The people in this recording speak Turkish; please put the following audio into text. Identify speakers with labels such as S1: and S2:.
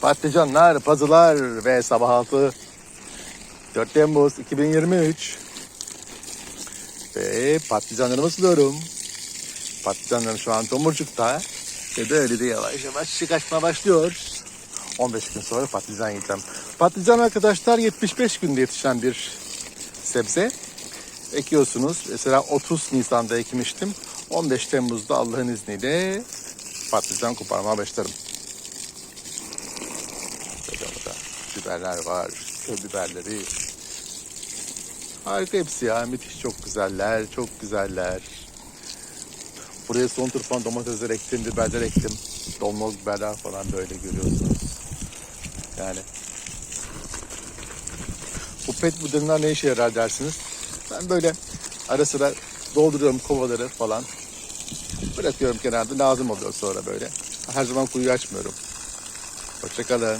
S1: Patlıcanlar, pazılar ve sabah altı 4 Temmuz 2023 ve patlıcanlarımı suluyorum. Patlıcanlarım şu an tomurcukta ve böyle de yavaş yavaş çıkaçma başlıyor. 15 gün sonra patlıcan yiyeceğim. Patlıcan arkadaşlar 75 günde yetişen bir sebze. Ekiyorsunuz. Mesela 30 Nisan'da ekmiştim. 15 Temmuz'da Allah'ın izniyle patlıcan koparmaya başlarım. Orada biberler var. Köy biberleri. Harika hepsi ya. Müthiş çok güzeller. Çok güzeller. Buraya son turpan domatesler ektim, biberler ektim. Dolmalık biberler falan böyle görüyorsunuz. Yani bu pet budunlar ne işe yarar dersiniz? Ben böyle ara sıra dolduruyorum kovaları falan. Bırakıyorum kenarda lazım oluyor sonra böyle. Her zaman kuyu açmıyorum. Hoşçakalın.